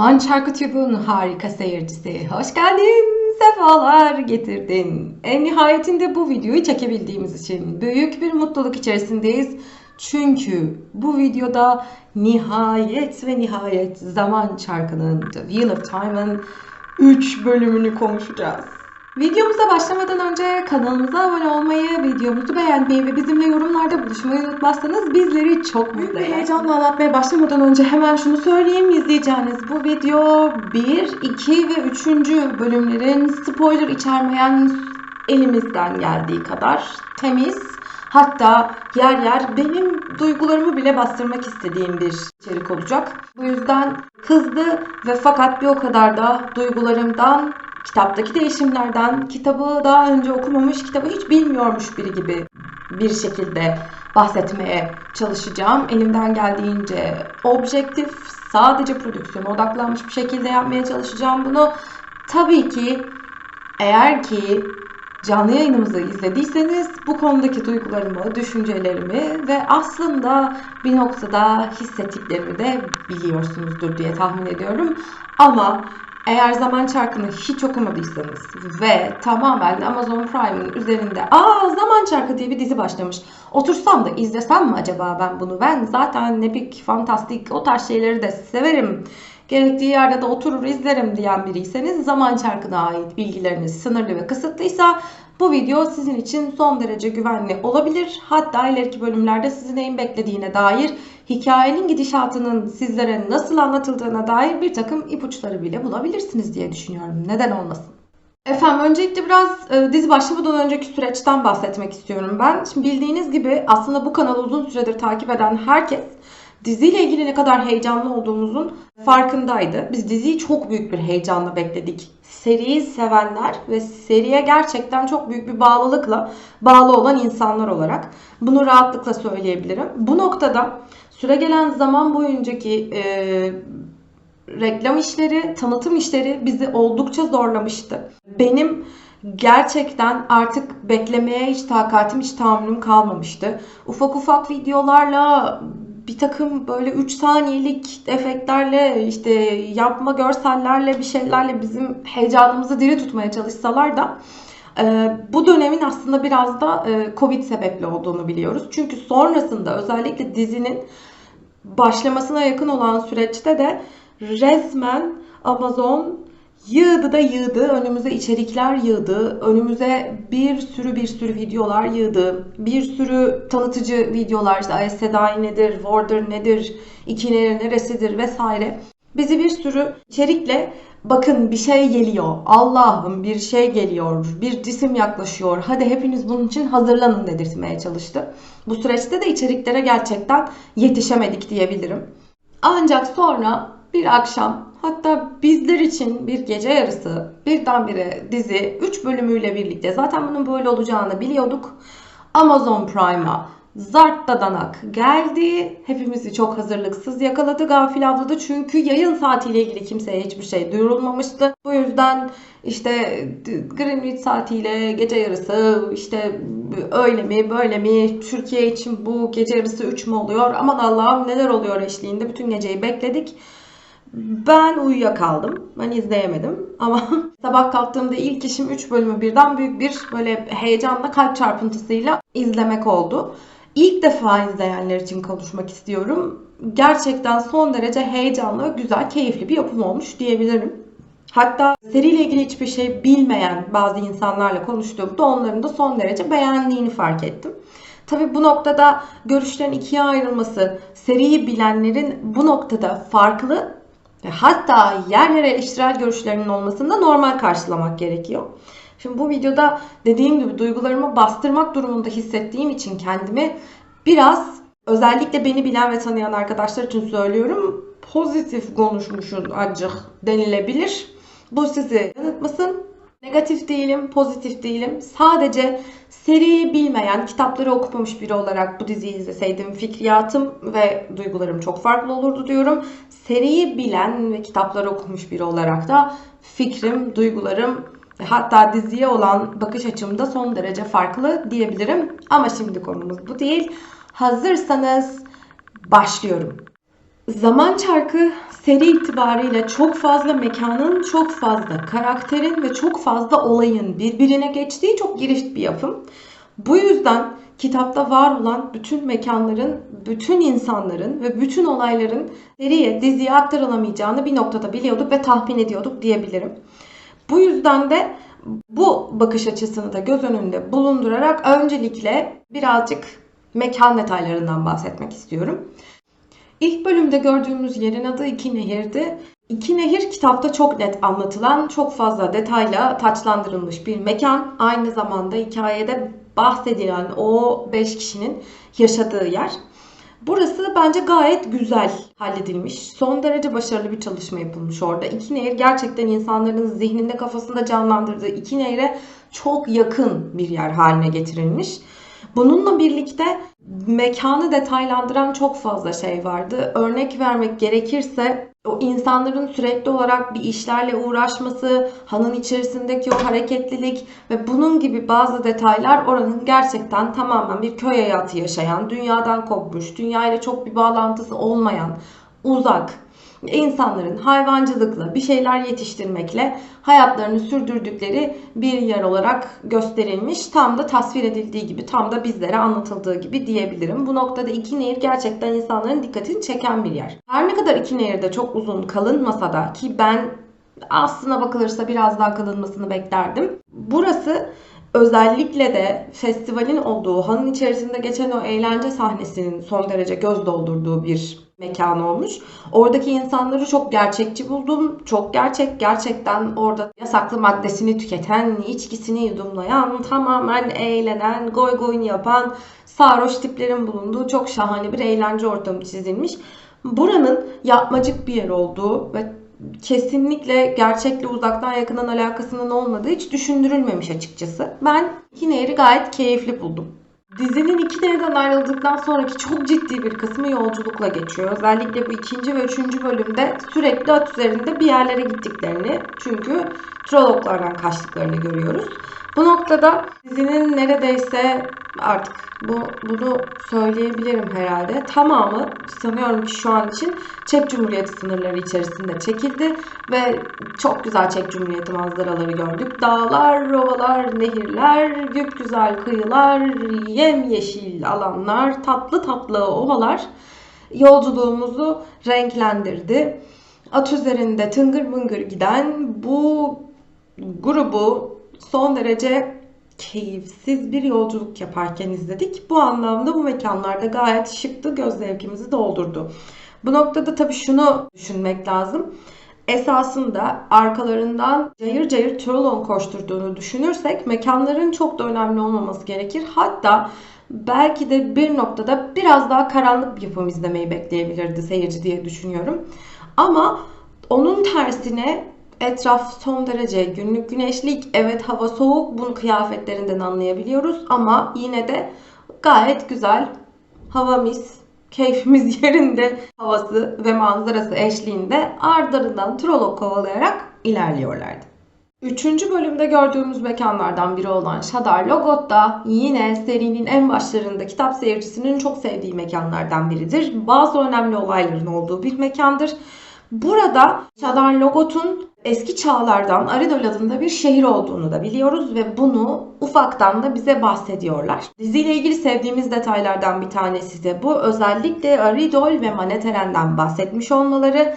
Zaman Çarkı TV'nin harika seyircisi. Hoş geldin, sefalar getirdin. En nihayetinde bu videoyu çekebildiğimiz için büyük bir mutluluk içerisindeyiz. Çünkü bu videoda nihayet ve nihayet Zaman Çarkı'nın The Wheel of Time'ın 3 bölümünü konuşacağız. Videomuza başlamadan önce kanalımıza abone olmayı, videomuzu beğenmeyi ve bizimle yorumlarda buluşmayı unutmazsanız bizleri çok mutlu eder. Heyecanla anlatmaya başlamadan önce hemen şunu söyleyeyim. İzleyeceğiniz bu video 1, 2 ve 3. bölümlerin spoiler içermeyen elimizden geldiği kadar temiz Hatta yer yer benim duygularımı bile bastırmak istediğim bir içerik olacak. Bu yüzden hızlı ve fakat bir o kadar da duygularımdan, kitaptaki değişimlerden, kitabı daha önce okumamış, kitabı hiç bilmiyormuş biri gibi bir şekilde bahsetmeye çalışacağım. Elimden geldiğince objektif, sadece prodüksiyona odaklanmış bir şekilde yapmaya çalışacağım bunu. Tabii ki eğer ki canlı yayınımızı izlediyseniz bu konudaki duygularımı, düşüncelerimi ve aslında bir noktada hissettiklerimi de biliyorsunuzdur diye tahmin ediyorum. Ama eğer Zaman Çarkı'nı hiç okumadıysanız ve tamamen Amazon Prime'ın üzerinde aa Zaman Çarkı diye bir dizi başlamış. Otursam da izlesem mi acaba ben bunu? Ben zaten nepik, fantastik o tarz şeyleri de severim gerektiği yerde de oturur izlerim diyen biriyseniz zaman çarkına ait bilgileriniz sınırlı ve kısıtlıysa bu video sizin için son derece güvenli olabilir. Hatta ileriki bölümlerde sizi neyin beklediğine dair hikayenin gidişatının sizlere nasıl anlatıldığına dair bir takım ipuçları bile bulabilirsiniz diye düşünüyorum. Neden olmasın? Efendim öncelikle biraz e, dizi başlamadan önceki süreçten bahsetmek istiyorum ben. Şimdi bildiğiniz gibi aslında bu kanalı uzun süredir takip eden herkes diziyle ilgili ne kadar heyecanlı olduğumuzun farkındaydı. Biz diziyi çok büyük bir heyecanla bekledik. Seriyi sevenler ve seriye gerçekten çok büyük bir bağlılıkla bağlı olan insanlar olarak bunu rahatlıkla söyleyebilirim. Bu noktada süre gelen zaman boyuncaki e, reklam işleri, tanıtım işleri bizi oldukça zorlamıştı. Benim gerçekten artık beklemeye hiç takatim, hiç tahammülüm kalmamıştı. Ufak ufak videolarla bir takım böyle 3 saniyelik efektlerle işte yapma görsellerle bir şeylerle bizim heyecanımızı diri tutmaya çalışsalar da bu dönemin aslında biraz da e, Covid sebepli olduğunu biliyoruz. Çünkü sonrasında özellikle dizinin başlamasına yakın olan süreçte de resmen Amazon Yığdı da yığdı. Önümüze içerikler yığdı. Önümüze bir sürü bir sürü videolar yığdı. Bir sürü tanıtıcı videolar işte Sedai nedir, Warder nedir, İkileri neresidir vesaire. Bizi bir sürü içerikle bakın bir şey geliyor. Allah'ım bir şey geliyor. Bir cisim yaklaşıyor. Hadi hepiniz bunun için hazırlanın dedirtmeye çalıştı. Bu süreçte de içeriklere gerçekten yetişemedik diyebilirim. Ancak sonra bir akşam Hatta bizler için bir gece yarısı birdenbire dizi 3 bölümüyle birlikte zaten bunun böyle olacağını biliyorduk. Amazon Prime'a zart danak geldi. Hepimizi çok hazırlıksız yakaladı, gafil avladı. Çünkü yayın saatiyle ilgili kimseye hiçbir şey duyurulmamıştı. Bu yüzden işte Greenwich saatiyle gece yarısı işte öyle mi böyle mi Türkiye için bu gece yarısı 3 mü oluyor aman Allah'ım neler oluyor eşliğinde bütün geceyi bekledik. Ben uyuyakaldım. Ben izleyemedim. Ama sabah kalktığımda ilk işim 3 bölümü birden büyük bir böyle heyecanla kalp çarpıntısıyla izlemek oldu. İlk defa izleyenler için konuşmak istiyorum. Gerçekten son derece heyecanlı, güzel, keyifli bir yapım olmuş diyebilirim. Hatta seriyle ilgili hiçbir şey bilmeyen bazı insanlarla konuştuğumda onların da son derece beğendiğini fark ettim. Tabi bu noktada görüşlerin ikiye ayrılması, seriyi bilenlerin bu noktada farklı hatta yer yer eleştirel görüşlerinin olmasını da normal karşılamak gerekiyor. Şimdi bu videoda dediğim gibi duygularımı bastırmak durumunda hissettiğim için kendimi biraz özellikle beni bilen ve tanıyan arkadaşlar için söylüyorum pozitif konuşmuşun acık denilebilir. Bu sizi yanıltmasın. Negatif değilim, pozitif değilim. Sadece seriyi bilmeyen, kitapları okumamış biri olarak bu diziyi izleseydim fikriyatım ve duygularım çok farklı olurdu diyorum. Seriyi bilen ve kitapları okumuş biri olarak da fikrim, duygularım hatta diziye olan bakış açım da son derece farklı diyebilirim. Ama şimdi konumuz bu değil. Hazırsanız başlıyorum. Zaman Çarkı seri itibariyle çok fazla mekanın, çok fazla karakterin ve çok fazla olayın birbirine geçtiği çok girift bir yapım. Bu yüzden kitapta var olan bütün mekanların, bütün insanların ve bütün olayların seriye, diziye aktarılamayacağını bir noktada biliyorduk ve tahmin ediyorduk diyebilirim. Bu yüzden de bu bakış açısını da göz önünde bulundurarak öncelikle birazcık mekan detaylarından bahsetmek istiyorum. İlk bölümde gördüğümüz yerin adı İki Nehir'di. İki Nehir kitapta çok net anlatılan, çok fazla detayla taçlandırılmış bir mekan. Aynı zamanda hikayede bahsedilen o 5 kişinin yaşadığı yer. Burası bence gayet güzel halledilmiş. Son derece başarılı bir çalışma yapılmış orada. İki Nehir gerçekten insanların zihninde kafasında canlandırdığı iki nehre çok yakın bir yer haline getirilmiş. Bununla birlikte mekanı detaylandıran çok fazla şey vardı. Örnek vermek gerekirse o insanların sürekli olarak bir işlerle uğraşması, hanın içerisindeki o hareketlilik ve bunun gibi bazı detaylar oranın gerçekten tamamen bir köy hayatı yaşayan, dünyadan kopmuş, dünyayla çok bir bağlantısı olmayan, uzak, insanların hayvancılıkla bir şeyler yetiştirmekle hayatlarını sürdürdükleri bir yer olarak gösterilmiş. Tam da tasvir edildiği gibi, tam da bizlere anlatıldığı gibi diyebilirim. Bu noktada iki nehir gerçekten insanların dikkatini çeken bir yer. Her ne kadar iki nehir de çok uzun kalınmasa da ki ben aslına bakılırsa biraz daha kalınmasını beklerdim. Burası özellikle de festivalin olduğu, hanın içerisinde geçen o eğlence sahnesinin son derece göz doldurduğu bir mekan olmuş. Oradaki insanları çok gerçekçi buldum. Çok gerçek. Gerçekten orada yasaklı maddesini tüketen, içkisini yudumlayan, tamamen eğlenen, goy goyun yapan sarhoş tiplerin bulunduğu çok şahane bir eğlence ortamı çizilmiş. Buranın yapmacık bir yer olduğu ve kesinlikle gerçekle uzaktan yakından alakasının olmadığı hiç düşündürülmemiş açıkçası. Ben iki nehri gayet keyifli buldum. Dizinin iki nereden ayrıldıktan sonraki çok ciddi bir kısmı yolculukla geçiyor. Özellikle bu ikinci ve üçüncü bölümde sürekli at üzerinde bir yerlere gittiklerini çünkü trologlardan kaçtıklarını görüyoruz. Bu noktada dizinin neredeyse artık bu bunu söyleyebilirim herhalde. Tamamı sanıyorum ki şu an için Çek Cumhuriyeti sınırları içerisinde çekildi ve çok güzel Çek Cumhuriyeti manzaraları gördük. Dağlar, rovalar, nehirler, güzel kıyılar, yemyeşil alanlar, tatlı tatlı ovalar yolculuğumuzu renklendirdi. At üzerinde tıngır mıngır giden bu grubu son derece keyifsiz bir yolculuk yaparken izledik. Bu anlamda bu mekanlarda gayet şıktı, göz zevkimizi doldurdu. Bu noktada tabii şunu düşünmek lazım. Esasında arkalarından cayır cayır Trolon koşturduğunu düşünürsek mekanların çok da önemli olmaması gerekir. Hatta belki de bir noktada biraz daha karanlık bir yapım izlemeyi bekleyebilirdi seyirci diye düşünüyorum. Ama onun tersine Etraf son derece günlük güneşlik. Evet hava soğuk. Bunu kıyafetlerinden anlayabiliyoruz. Ama yine de gayet güzel. Hava mis. Keyfimiz yerinde havası ve manzarası eşliğinde ardlarından trolog kovalayarak ilerliyorlardı. Üçüncü bölümde gördüğümüz mekanlardan biri olan Shadar Logot da yine serinin en başlarında kitap seyircisinin çok sevdiği mekanlardan biridir. Bazı önemli olayların olduğu bir mekandır. Burada Shadar Logot'un eski çağlardan Aridol adında bir şehir olduğunu da biliyoruz ve bunu ufaktan da bize bahsediyorlar. Diziyle ilgili sevdiğimiz detaylardan bir tanesi de bu. Özellikle Aridol ve Maneteren'den bahsetmiş olmaları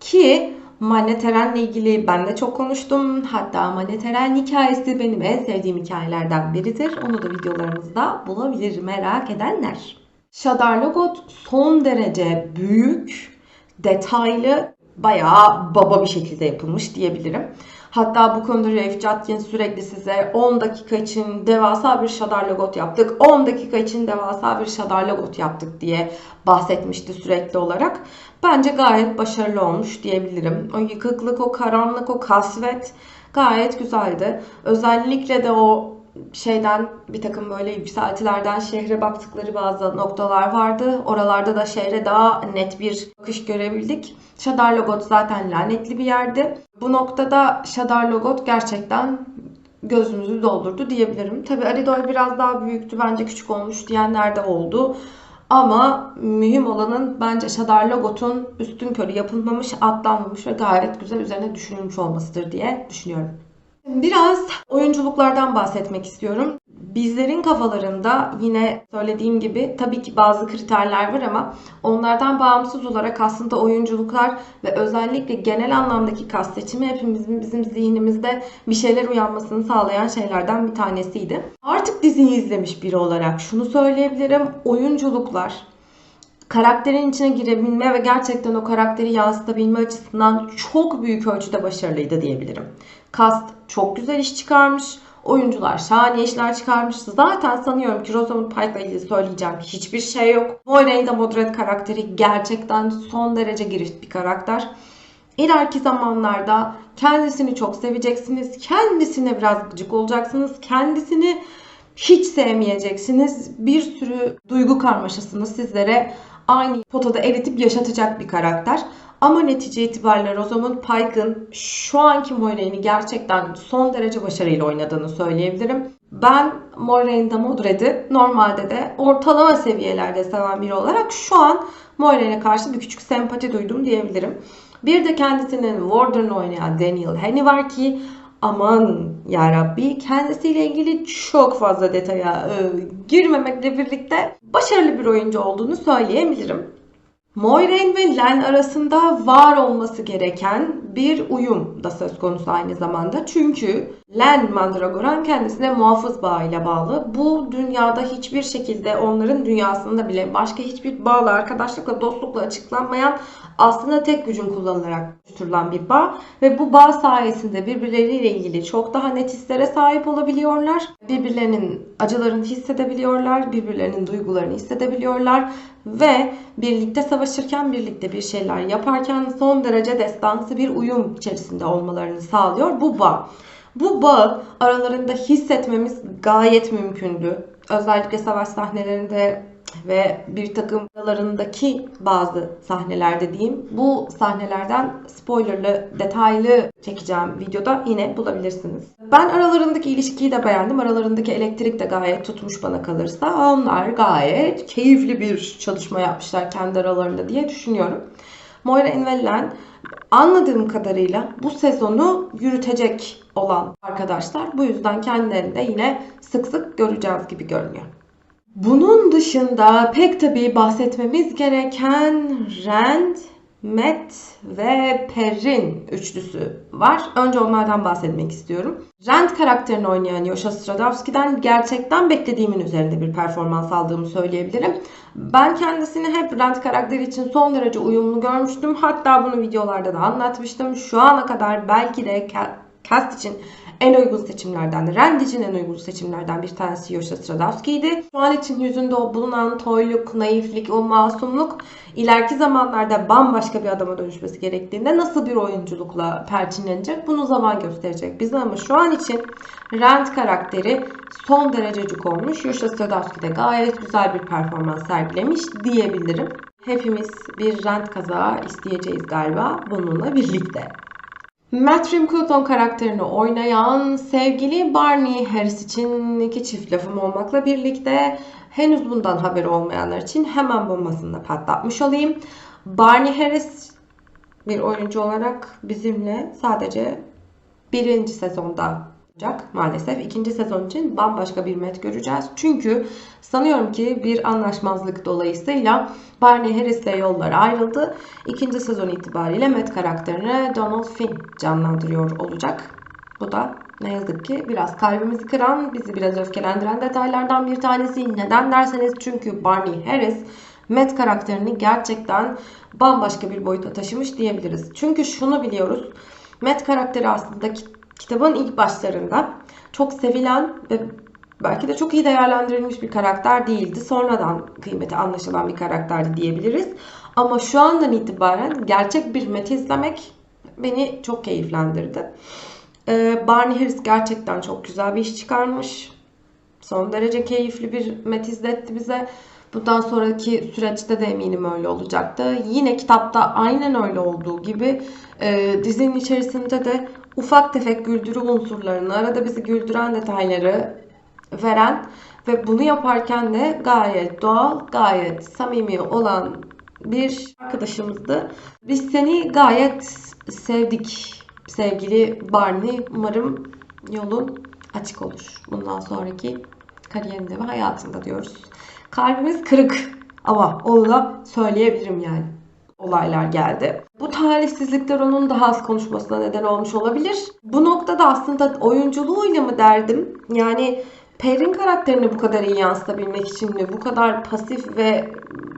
ki Maneteren'le ilgili ben de çok konuştum. Hatta Maneteren hikayesi benim en sevdiğim hikayelerden biridir. Onu da videolarımızda bulabilir merak edenler. Shadar Logot son derece büyük, detaylı bayağı baba bir şekilde yapılmış diyebilirim. Hatta bu konuda Rafe Judkin sürekli size 10 dakika için devasa bir şadar logot yaptık, 10 dakika için devasa bir şadar logot yaptık diye bahsetmişti sürekli olarak. Bence gayet başarılı olmuş diyebilirim. O yıkıklık, o karanlık, o kasvet gayet güzeldi. Özellikle de o şeyden bir takım böyle yükseltilerden şehre baktıkları bazı noktalar vardı. Oralarda da şehre daha net bir bakış görebildik. Shadar Logot zaten lanetli bir yerdi. Bu noktada Shadar Logot gerçekten gözümüzü doldurdu diyebilirim. Tabi Aridol biraz daha büyüktü bence küçük olmuş diyenler de oldu. Ama mühim olanın bence Shadar Logot'un üstün körü yapılmamış, atlanmamış ve gayet güzel üzerine düşünülmüş olmasıdır diye düşünüyorum. Biraz oyunculuklardan bahsetmek istiyorum. Bizlerin kafalarında yine söylediğim gibi tabii ki bazı kriterler var ama onlardan bağımsız olarak aslında oyunculuklar ve özellikle genel anlamdaki kas seçimi hepimizin bizim zihnimizde bir şeyler uyanmasını sağlayan şeylerden bir tanesiydi. Artık diziyi izlemiş biri olarak şunu söyleyebilirim. Oyunculuklar karakterin içine girebilme ve gerçekten o karakteri yansıtabilme açısından çok büyük ölçüde başarılıydı diyebilirim. Cast çok güzel iş çıkarmış. Oyuncular şahane işler çıkarmış. Zaten sanıyorum ki Rosamund Pike'la ilgili söyleyeceğim hiçbir şey yok. Moiraine Modred karakteri gerçekten son derece girift bir karakter. İleriki zamanlarda kendisini çok seveceksiniz. Kendisine biraz gıcık olacaksınız. Kendisini hiç sevmeyeceksiniz. Bir sürü duygu karmaşasını sizlere aynı potada eritip yaşatacak bir karakter. Ama netice itibariyle Rosamund Pike'ın şu anki Moiraine'i gerçekten son derece başarıyla oynadığını söyleyebilirim. Ben Moiraine'de Modred'i normalde de ortalama seviyelerde seven biri olarak şu an Moiraine'e karşı bir küçük sempati duydum diyebilirim. Bir de kendisinin Warden'ı oynayan Daniel Henney var ki aman yarabbi kendisiyle ilgili çok fazla detaya e, girmemekle birlikte başarılı bir oyuncu olduğunu söyleyebilirim. Moiraine ve Len arasında var olması gereken bir uyum da söz konusu aynı zamanda. Çünkü Len Mandragoran kendisine muhafız bağıyla bağlı. Bu dünyada hiçbir şekilde onların dünyasında bile başka hiçbir bağla, arkadaşlıkla, dostlukla açıklanmayan aslında tek gücün kullanılarak oluşturulan bir bağ ve bu bağ sayesinde birbirleriyle ilgili çok daha net hislere sahip olabiliyorlar. Birbirlerinin acılarını hissedebiliyorlar, birbirlerinin duygularını hissedebiliyorlar ve birlikte savaşırken, birlikte bir şeyler yaparken son derece destansı bir uyum içerisinde olmalarını sağlıyor bu bağ. Bu bağı aralarında hissetmemiz gayet mümkündü. Özellikle savaş sahnelerinde ve bir takım aralarındaki bazı sahnelerde diyeyim. Bu sahnelerden spoilerlı, detaylı çekeceğim videoda yine bulabilirsiniz. Ben aralarındaki ilişkiyi de beğendim. Aralarındaki elektrik de gayet tutmuş bana kalırsa. Onlar gayet keyifli bir çalışma yapmışlar kendi aralarında diye düşünüyorum. Moira Envellen anladığım kadarıyla bu sezonu yürütecek olan arkadaşlar. Bu yüzden kendilerini de yine sık sık göreceğiz gibi görünüyor. Bunun dışında pek tabii bahsetmemiz gereken Rand, Matt ve Perrin üçlüsü var. Önce onlardan bahsetmek istiyorum. Rand karakterini oynayan Yosha Stradowski'den gerçekten beklediğimin üzerinde bir performans aldığımı söyleyebilirim. Ben kendisini hep Rand karakteri için son derece uyumlu görmüştüm. Hatta bunu videolarda da anlatmıştım. Şu ana kadar belki de cast için en uygun seçimlerden, Rand için en uygun seçimlerden bir tanesi Yosha Stradowski'ydi. Şu an için yüzünde o bulunan toyluk, naiflik, o masumluk ileriki zamanlarda bambaşka bir adama dönüşmesi gerektiğinde nasıl bir oyunculukla perçinlenecek bunu zaman gösterecek bize ama şu an için Rand karakteri son derece cuk olmuş. Yosha Stradowski de gayet güzel bir performans sergilemiş diyebilirim. Hepimiz bir Rand kazağı isteyeceğiz galiba bununla birlikte. Matthew Cotton karakterini oynayan sevgili Barney Harris için iki çift lafım olmakla birlikte henüz bundan haberi olmayanlar için hemen bombasını da patlatmış olayım. Barney Harris bir oyuncu olarak bizimle sadece birinci sezonda olacak maalesef. ikinci sezon için bambaşka bir met göreceğiz. Çünkü sanıyorum ki bir anlaşmazlık dolayısıyla Barney Harris ile yollar ayrıldı. İkinci sezon itibariyle Matt karakterini Donald Finn canlandırıyor olacak. Bu da ne yazık ki biraz kalbimizi kıran, bizi biraz öfkelendiren detaylardan bir tanesi. Neden derseniz çünkü Barney Harris Matt karakterini gerçekten bambaşka bir boyuta taşımış diyebiliriz. Çünkü şunu biliyoruz. Matt karakteri aslında kitabın ilk başlarında çok sevilen ve belki de çok iyi değerlendirilmiş bir karakter değildi. Sonradan kıymeti anlaşılan bir karakterdi diyebiliriz. Ama şu andan itibaren gerçek bir met izlemek beni çok keyiflendirdi. Ee, Barney Harris gerçekten çok güzel bir iş çıkarmış. Son derece keyifli bir met izletti bize. Bundan sonraki süreçte de eminim öyle olacaktı. Yine kitapta aynen öyle olduğu gibi e, dizinin içerisinde de ufak tefek güldürü unsurlarını, arada bizi güldüren detayları veren Ve bunu yaparken de gayet doğal, gayet samimi olan bir arkadaşımızdı. Biz seni gayet sevdik sevgili Barney. Umarım yolun açık olur. Bundan sonraki kariyerinde ve hayatında diyoruz. Kalbimiz kırık ama onu da söyleyebilirim yani. Olaylar geldi. Bu talihsizlikler onun daha az konuşmasına neden olmuş olabilir. Bu noktada aslında oyunculuğuyla mı derdim? Yani Perrin karakterini bu kadar iyi yansıtabilmek için mi bu kadar pasif ve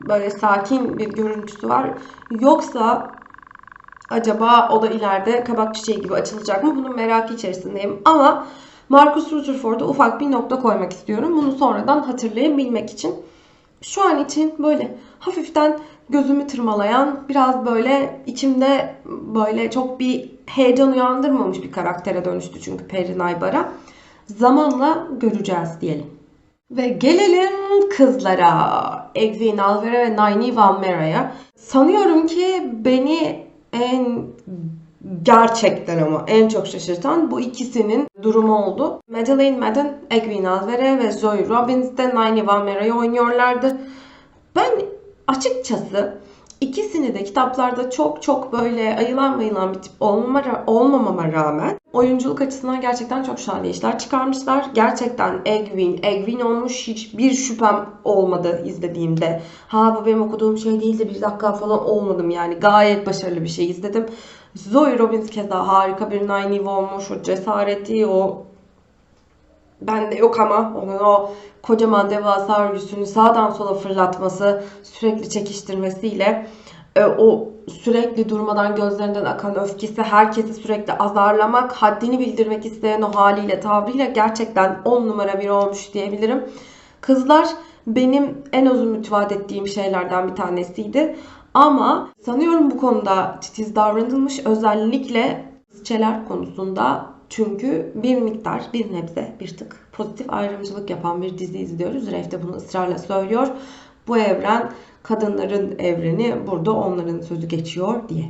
böyle sakin bir görüntüsü var? Yoksa acaba o da ileride kabak çiçeği gibi açılacak mı? Bunun merakı içerisindeyim. Ama Marcus Rutherford'a ufak bir nokta koymak istiyorum. Bunu sonradan hatırlayabilmek için. Şu an için böyle hafiften gözümü tırmalayan, biraz böyle içimde böyle çok bir heyecan uyandırmamış bir karaktere dönüştü çünkü Perrin Aybar'a. Zamanla göreceğiz diyelim. Ve gelelim kızlara. Egwene Alvera ve Naini Van Mera'ya. Sanıyorum ki beni en gerçekten ama en çok şaşırtan bu ikisinin durumu oldu. Madeleine Madden, Egwene Alvera ve Zoe Robbins de Naini Van Mera'yı oynuyorlardı. Ben açıkçası ikisini de kitaplarda çok çok böyle ayılan mayılan bir tip olmama, olmamama rağmen oyunculuk açısından gerçekten çok şahane işler çıkarmışlar. Gerçekten Egwene, Egwene olmuş hiçbir şüphem olmadı izlediğimde. Ha bu benim okuduğum şey değildi bir dakika falan olmadım yani. Gayet başarılı bir şey izledim. Zoe Robbins keza harika bir Nynaeve olmuş. O cesareti, o bende yok ama onun o kocaman devasa örgüsünü sağdan sola fırlatması, sürekli çekiştirmesiyle e, o sürekli durmadan gözlerinden akan öfkesi, herkesi sürekli azarlamak, haddini bildirmek isteyen o haliyle, tavrıyla gerçekten 10 numara bir olmuş diyebilirim. Kızlar benim en uzun mütevaat ettiğim şeylerden bir tanesiydi. Ama sanıyorum bu konuda titiz davranılmış. Özellikle kızçeler konusunda çünkü bir miktar, bir nebze, bir tık pozitif ayrımcılık yapan bir dizi izliyoruz. Ref de bunu ısrarla söylüyor. Bu evren kadınların evreni, burada onların sözü geçiyor diye.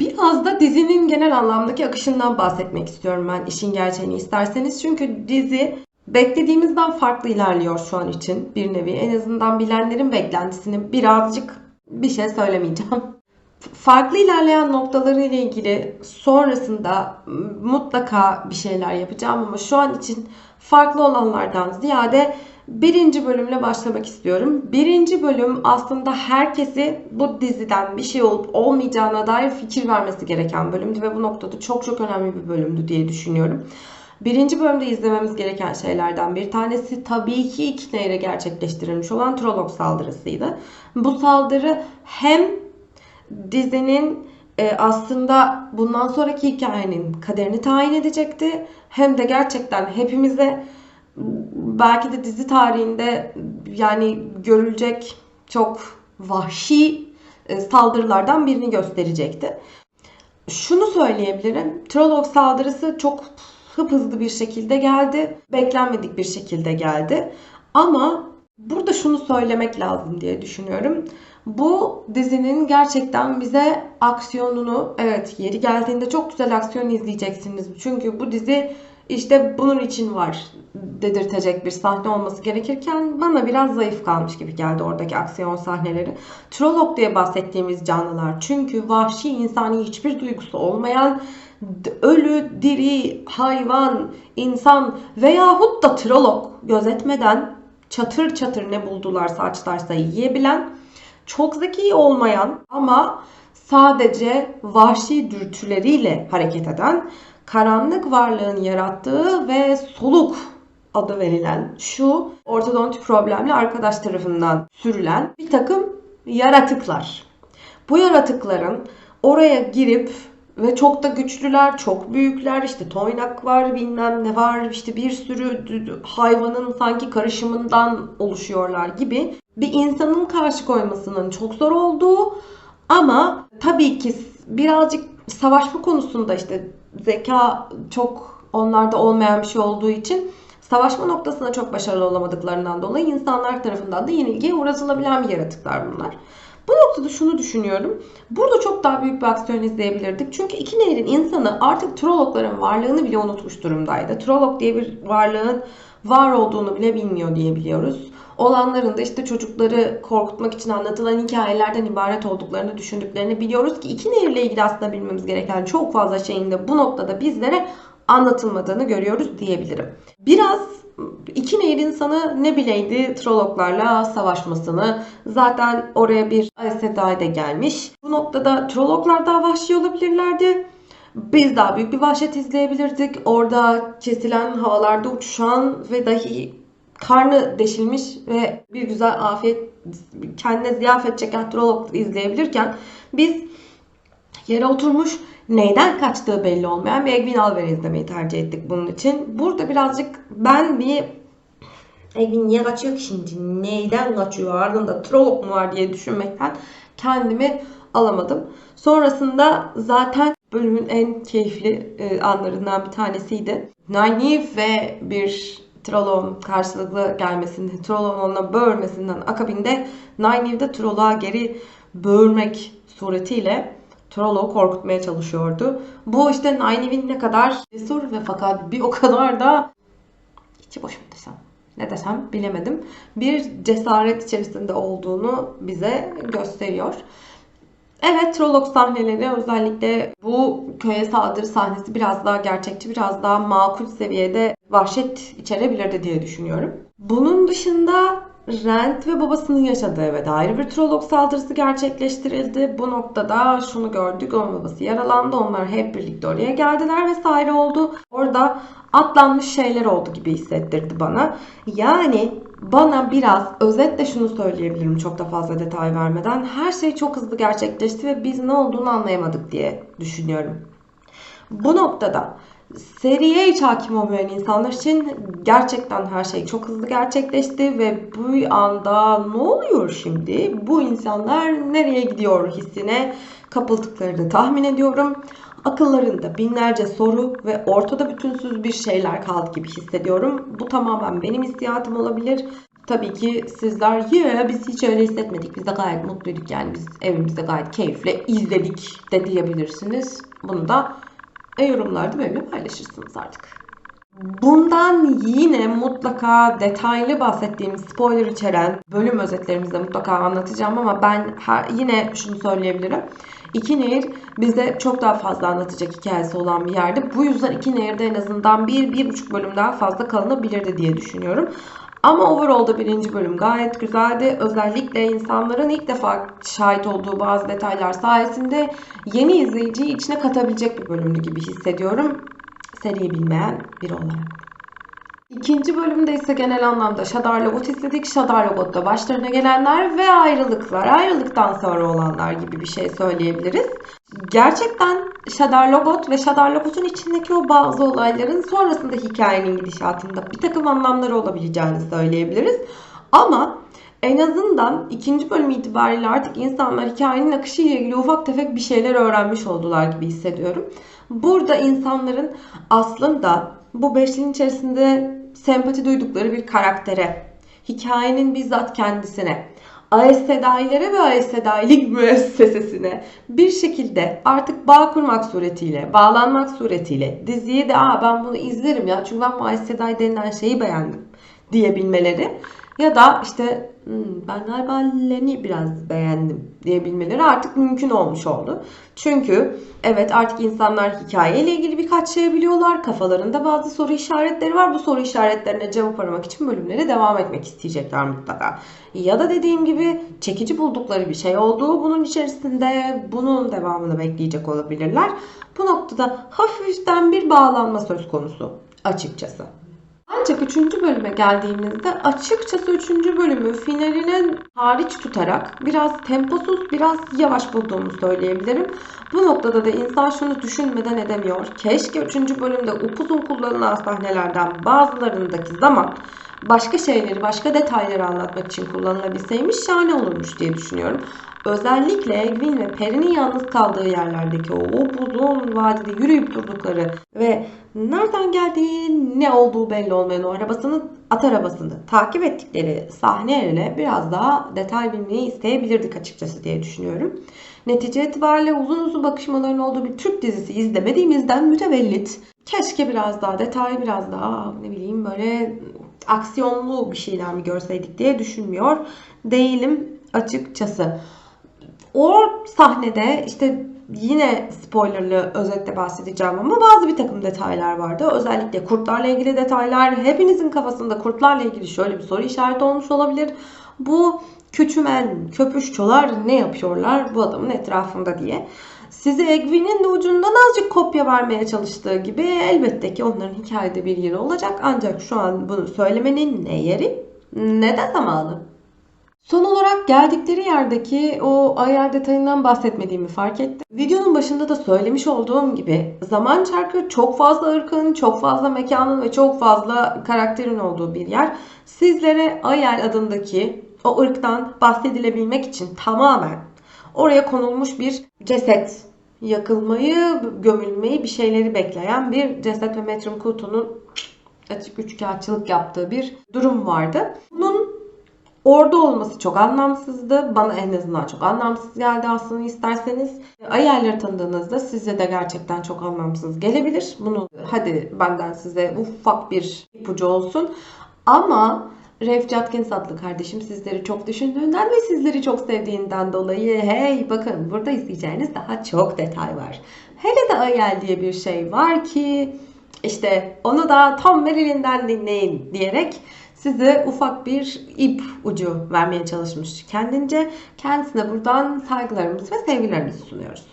Biraz da dizinin genel anlamdaki akışından bahsetmek istiyorum ben işin gerçeğini isterseniz. Çünkü dizi beklediğimizden farklı ilerliyor şu an için bir nevi. En azından bilenlerin beklentisini birazcık bir şey söylemeyeceğim. Farklı ilerleyen noktaları ile ilgili sonrasında mutlaka bir şeyler yapacağım ama şu an için farklı olanlardan ziyade birinci bölümle başlamak istiyorum. Birinci bölüm aslında herkesi bu diziden bir şey olup olmayacağına dair fikir vermesi gereken bölümdü ve bu noktada çok çok önemli bir bölümdü diye düşünüyorum. Birinci bölümde izlememiz gereken şeylerden bir tanesi tabii ki iki nehre gerçekleştirilmiş olan Trolloc saldırısıydı. Bu saldırı hem dizinin e, aslında bundan sonraki hikayenin kaderini tayin edecekti. Hem de gerçekten hepimize belki de dizi tarihinde yani görülecek çok vahşi e, saldırılardan birini gösterecekti. Şunu söyleyebilirim. Trolloc saldırısı çok hızlı bir şekilde geldi. Beklenmedik bir şekilde geldi. Ama burada şunu söylemek lazım diye düşünüyorum. Bu dizinin gerçekten bize aksiyonunu evet yeri geldiğinde çok güzel aksiyon izleyeceksiniz. Çünkü bu dizi işte bunun için var dedirtecek bir sahne olması gerekirken bana biraz zayıf kalmış gibi geldi oradaki aksiyon sahneleri. Trolloc diye bahsettiğimiz canlılar çünkü vahşi insani hiçbir duygusu olmayan ölü, diri, hayvan, insan veyahut da Trolloc gözetmeden çatır çatır ne buldularsa açlarsa yiyebilen çok zeki olmayan ama sadece vahşi dürtüleriyle hareket eden karanlık varlığın yarattığı ve soluk adı verilen şu ortodontik problemli arkadaş tarafından sürülen bir takım yaratıklar. Bu yaratıkların oraya girip ve çok da güçlüler, çok büyükler. İşte toynak var, bilmem ne var. işte bir sürü hayvanın sanki karışımından oluşuyorlar gibi bir insanın karşı koymasının çok zor olduğu ama tabii ki birazcık savaşma konusunda işte zeka çok onlarda olmayan bir şey olduğu için savaşma noktasında çok başarılı olamadıklarından dolayı insanlar tarafından da yenilgiye uğratılabilen bir yaratıklar bunlar. Bu noktada şunu düşünüyorum. Burada çok daha büyük bir aksiyon izleyebilirdik. Çünkü iki nehrin insanı artık trologların varlığını bile unutmuş durumdaydı. Trolog diye bir varlığın var olduğunu bile bilmiyor diye biliyoruz. Olanların da işte çocukları korkutmak için anlatılan hikayelerden ibaret olduklarını düşündüklerini biliyoruz ki iki nehirle ilgili aslında bilmemiz gereken çok fazla şeyin de bu noktada bizlere anlatılmadığını görüyoruz diyebilirim. Biraz iki nehir insanı ne bileydi trologlarla savaşmasını. Zaten oraya bir Sedai de gelmiş. Bu noktada trologlar daha vahşi olabilirlerdi. Biz daha büyük bir vahşet izleyebilirdik. Orada kesilen havalarda uçuşan ve dahi karnı deşilmiş ve bir güzel afiyet kendine ziyafet çeken trolog izleyebilirken biz yere oturmuş neyden kaçtığı belli olmayan bir Egwin Alver izlemeyi tercih ettik bunun için. Burada birazcık ben bir Egwin niye kaçıyor ki şimdi? Neyden kaçıyor? Ardında trolog mu var diye düşünmekten kendimi alamadım. Sonrasında zaten bölümün en keyifli e, anlarından bir tanesiydi. Nynaeve ve bir Trollon karşılıklı gelmesini, Trollon ona böğürmesinden akabinde Nynaeve'de Troll'a geri böğürmek suretiyle Troll'u korkutmaya çalışıyordu. Bu işte Nynaeve'in ne kadar cesur ve fakat bir o kadar da içi boş mu desem ne desem bilemedim. Bir cesaret içerisinde olduğunu bize gösteriyor. Evet Trolloc sahneleri özellikle bu köye saldırı sahnesi biraz daha gerçekçi, biraz daha makul seviyede vahşet içerebilirdi diye düşünüyorum. Bunun dışında Rent ve babasının yaşadığı eve dair bir Trolloc saldırısı gerçekleştirildi. Bu noktada şunu gördük. Onun babası yaralandı. Onlar hep birlikte oraya geldiler vesaire oldu. Orada atlanmış şeyler oldu gibi hissettirdi bana. Yani bana biraz özetle şunu söyleyebilirim çok da fazla detay vermeden. Her şey çok hızlı gerçekleşti ve biz ne olduğunu anlayamadık diye düşünüyorum. Bu noktada seriye hiç hakim olmayan insanlar için gerçekten her şey çok hızlı gerçekleşti ve bu anda ne oluyor şimdi? Bu insanlar nereye gidiyor hissine kapıldıklarını tahmin ediyorum. Akıllarında binlerce soru ve ortada bütünsüz bir şeyler kaldı gibi hissediyorum. Bu tamamen benim hissiyatım olabilir. Tabii ki sizler ya biz hiç öyle hissetmedik. Biz de gayet mutluyduk yani biz evimizde gayet keyifle izledik de diyebilirsiniz. Bunu da e, yorumlarda benimle paylaşırsınız artık. Bundan yine mutlaka detaylı bahsettiğim spoiler içeren bölüm özetlerimizde mutlaka anlatacağım ama ben her, yine şunu söyleyebilirim. İki Nehir bize çok daha fazla anlatacak hikayesi olan bir yerde. Bu yüzden İki Nehir'de en azından bir, bir buçuk bölüm daha fazla kalınabilirdi diye düşünüyorum. Ama overall'da birinci bölüm gayet güzeldi. Özellikle insanların ilk defa şahit olduğu bazı detaylar sayesinde yeni izleyiciyi içine katabilecek bir bölümdü gibi hissediyorum. Seriyi bilmeyen biri olarak. İkinci bölümde ise genel anlamda Shadar Logot izledik. Shadar Logot'ta başlarına gelenler ve ayrılıklar, ayrılıktan sonra olanlar gibi bir şey söyleyebiliriz. Gerçekten Shadar Logot ve Shadar Logot'un içindeki o bazı olayların sonrasında hikayenin gidişatında bir takım anlamları olabileceğini söyleyebiliriz. Ama en azından ikinci bölüm itibariyle artık insanlar hikayenin akışı ile ilgili ufak tefek bir şeyler öğrenmiş oldular gibi hissediyorum. Burada insanların aslında bu beşlinin içerisinde sempati duydukları bir karaktere, hikayenin bizzat kendisine, Aes Sedai'lere ve Aes Sedai'lik müessesesine bir şekilde artık bağ kurmak suretiyle, bağlanmak suretiyle diziyi de Aa, ben bunu izlerim ya çünkü ben bu Aes Sedai denilen şeyi beğendim diyebilmeleri ya da işte hmm, ben galiba Len'i biraz beğendim diyebilmeleri artık mümkün olmuş oldu. Çünkü evet artık insanlar hikayeyle ilgili birkaç şey biliyorlar. Kafalarında bazı soru işaretleri var. Bu soru işaretlerine cevap aramak için bölümlere devam etmek isteyecekler mutlaka. Ya da dediğim gibi çekici buldukları bir şey olduğu bunun içerisinde bunun devamını bekleyecek olabilirler. Bu noktada hafiften bir bağlanma söz konusu açıkçası. Ancak 3. bölüme geldiğimizde açıkçası 3. bölümü finalinin hariç tutarak biraz temposuz, biraz yavaş bulduğumu söyleyebilirim. Bu noktada da insan şunu düşünmeden edemiyor. Keşke 3. bölümde upuzun kullanılan sahnelerden bazılarındaki zaman başka şeyleri, başka detayları anlatmak için kullanılabilseymiş şahane olurmuş diye düşünüyorum. Özellikle Egwin ve Peri'nin yalnız kaldığı yerlerdeki o uzun vadide yürüyüp durdukları ve nereden geldiği, ne olduğu belli olmayan o arabasını, at arabasını takip ettikleri sahneyle biraz daha detay bilmeyi isteyebilirdik açıkçası diye düşünüyorum. Netice itibariyle uzun uzun bakışmaların olduğu bir Türk dizisi izlemediğimizden mütevellit. Keşke biraz daha detay, biraz daha ne bileyim böyle aksiyonlu bir şeyler mi görseydik diye düşünmüyor değilim açıkçası. O sahnede işte yine spoilerlı özetle bahsedeceğim ama bazı bir takım detaylar vardı. Özellikle kurtlarla ilgili detaylar. Hepinizin kafasında kurtlarla ilgili şöyle bir soru işareti olmuş olabilir. Bu küçümen, köpüşçolar ne yapıyorlar bu adamın etrafında diye. Size Egwin'in de ucundan azıcık kopya vermeye çalıştığı gibi elbette ki onların hikayede bir yeri olacak. Ancak şu an bunu söylemenin ne yeri ne de zamanı. Son olarak geldikleri yerdeki o ayar detayından bahsetmediğimi fark ettim. Videonun başında da söylemiş olduğum gibi zaman çarkı çok fazla ırkın, çok fazla mekanın ve çok fazla karakterin olduğu bir yer. Sizlere Ayel adındaki o ırktan bahsedilebilmek için tamamen oraya konulmuş bir ceset, yakılmayı, gömülmeyi, bir şeyleri bekleyen bir ceset ve Metrum Kutu'nun açık üçkağıtçılık yaptığı bir durum vardı. Bunun Orada olması çok anlamsızdı. Bana en azından çok anlamsız geldi aslında isterseniz. Ayarları tanıdığınızda size de gerçekten çok anlamsız gelebilir. Bunu hadi benden size ufak bir ipucu olsun. Ama Ref Judkins adlı kardeşim sizleri çok düşündüğünden ve sizleri çok sevdiğinden dolayı hey bakın burada izleyeceğiniz daha çok detay var. Hele de Ayel diye bir şey var ki işte onu da Tom Merrill'inden dinleyin diyerek size ufak bir ip ucu vermeye çalışmış kendince. Kendisine buradan saygılarımızı ve sevgilerimizi sunuyoruz.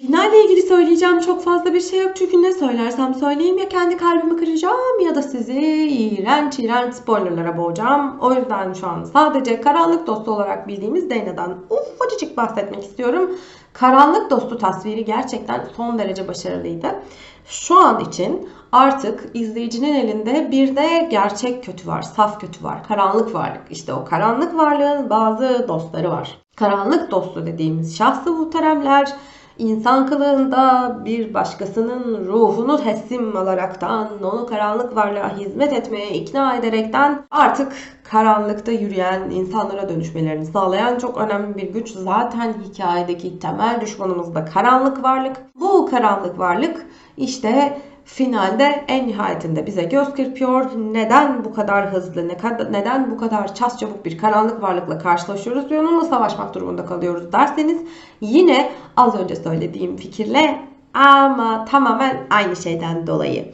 Finalle ilgili söyleyeceğim çok fazla bir şey yok çünkü ne söylersem söyleyeyim ya kendi kalbimi kıracağım ya da sizi iğrenç iğrenç spoilerlara boğacağım. O yüzden şu an sadece karanlık dostu olarak bildiğimiz Dayna'dan ufacık bahsetmek istiyorum. Karanlık dostu tasviri gerçekten son derece başarılıydı. Şu an için artık izleyicinin elinde bir de gerçek kötü var, saf kötü var, karanlık varlık. İşte o karanlık varlığın bazı dostları var. Karanlık dostu dediğimiz şahsı muhteremler insan kılığında bir başkasının ruhunu teslim alaraktan, onu karanlık varlığa hizmet etmeye ikna ederekten artık karanlıkta yürüyen insanlara dönüşmelerini sağlayan çok önemli bir güç. Zaten hikayedeki temel düşmanımız da karanlık varlık. Bu karanlık varlık işte finalde en nihayetinde bize göz kırpıyor. Neden bu kadar hızlı, ne kadar, neden bu kadar ças çabuk bir karanlık varlıkla karşılaşıyoruz ve onunla savaşmak durumunda kalıyoruz derseniz yine az önce söylediğim fikirle ama tamamen aynı şeyden dolayı.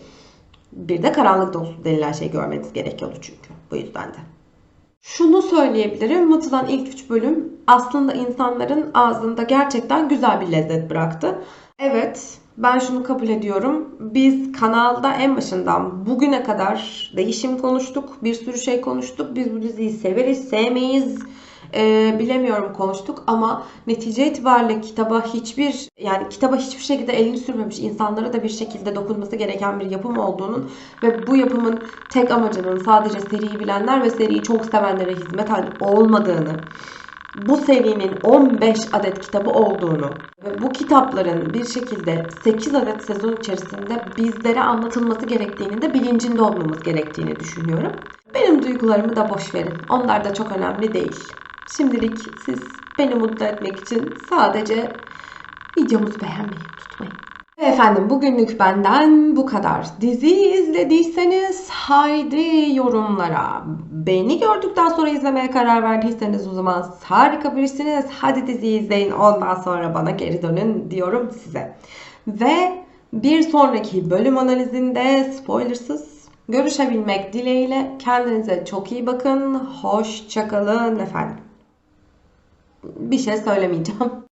Bir de karanlık dostu denilen şey görmeniz gerekiyordu çünkü. Bu yüzden de. Şunu söyleyebilirim. Matılan ilk 3 bölüm aslında insanların ağzında gerçekten güzel bir lezzet bıraktı. Evet, ben şunu kabul ediyorum. Biz kanalda en başından bugüne kadar değişim konuştuk. Bir sürü şey konuştuk. Biz bu diziyi severiz, sevmeyiz. Ee, bilemiyorum konuştuk ama netice itibariyle kitaba hiçbir yani kitaba hiçbir şekilde elini sürmemiş insanlara da bir şekilde dokunması gereken bir yapım olduğunun ve bu yapımın tek amacının sadece seriyi bilenler ve seriyi çok sevenlere hizmet olmadığını bu serinin 15 adet kitabı olduğunu ve bu kitapların bir şekilde 8 adet sezon içerisinde bizlere anlatılması gerektiğini de bilincinde olmamız gerektiğini düşünüyorum. Benim duygularımı da boş verin. Onlar da çok önemli değil. Şimdilik siz beni mutlu etmek için sadece videomuzu beğenmeyi unutmayın. Efendim bugünlük benden bu kadar. Dizi izlediyseniz haydi yorumlara. Beni gördükten sonra izlemeye karar verdiyseniz o zaman harika birisiniz. Hadi dizi izleyin ondan sonra bana geri dönün diyorum size. Ve bir sonraki bölüm analizinde spoilersız görüşebilmek dileğiyle kendinize çok iyi bakın. Hoşçakalın efendim. Bir şey söylemeyeceğim.